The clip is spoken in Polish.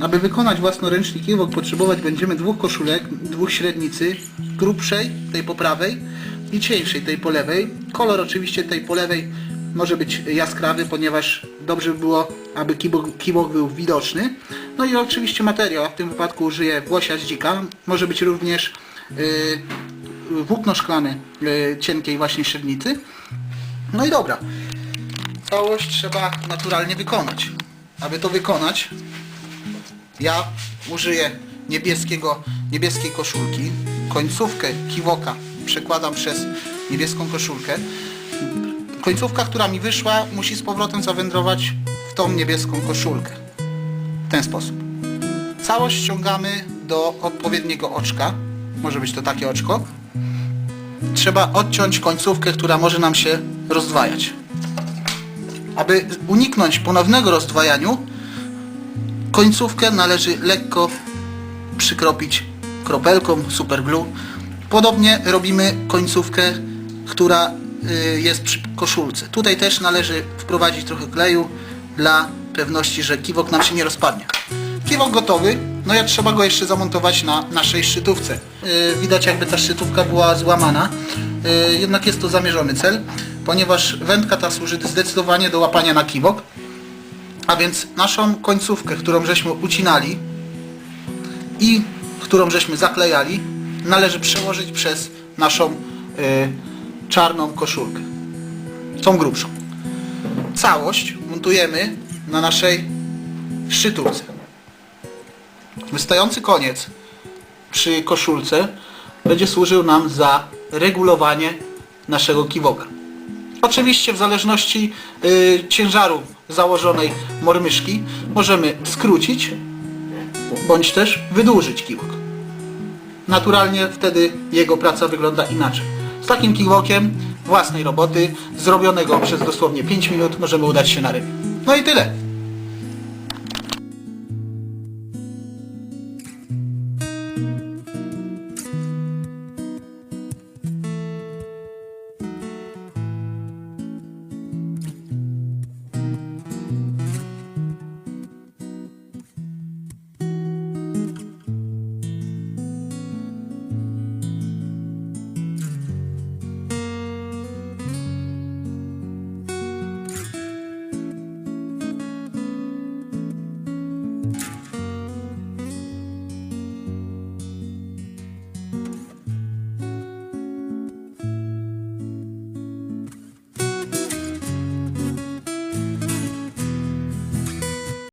Aby wykonać własnoręczny kiwok potrzebować będziemy dwóch koszulek, dwóch średnicy, grubszej, tej po prawej i cieńszej, tej po lewej. Kolor oczywiście tej po lewej może być jaskrawy, ponieważ dobrze by było, aby kiwok był widoczny. No i oczywiście materiał, a w tym wypadku użyję włosia z dzika. Może być również yy, włókno szklane yy, cienkiej właśnie średnicy. No i dobra. Całość trzeba naturalnie wykonać. Aby to wykonać, ja użyję niebieskiego, niebieskiej koszulki. Końcówkę kiwoka przekładam przez niebieską koszulkę. Końcówka, która mi wyszła, musi z powrotem zawędrować w tą niebieską koszulkę. W ten sposób. Całość ściągamy do odpowiedniego oczka. Może być to takie oczko. Trzeba odciąć końcówkę, która może nam się rozdwajać. Aby uniknąć ponownego rozdwajaniu, końcówkę należy lekko przykropić kropelką superglue. Podobnie robimy końcówkę, która y, jest przy koszulce. Tutaj też należy wprowadzić trochę kleju dla pewności, że kiwok nam się nie rozpadnie. Kiwok gotowy, no jak trzeba go jeszcze zamontować na naszej szczytówce. Yy, widać jakby ta szczytówka była złamana, yy, jednak jest to zamierzony cel, ponieważ wędka ta służy zdecydowanie do łapania na kiwok. A więc naszą końcówkę, którą żeśmy ucinali i którą żeśmy zaklejali, należy przełożyć przez naszą y, czarną koszulkę. Tą grubszą. Całość montujemy na naszej szczytówce. Wystający koniec przy koszulce będzie służył nam za regulowanie naszego kiwoka. Oczywiście w zależności y, ciężaru założonej mormyszki możemy skrócić bądź też wydłużyć kiwok. Naturalnie wtedy jego praca wygląda inaczej. Z takim kiwokiem własnej roboty, zrobionego przez dosłownie 5 minut, możemy udać się na ryby. No i tyle.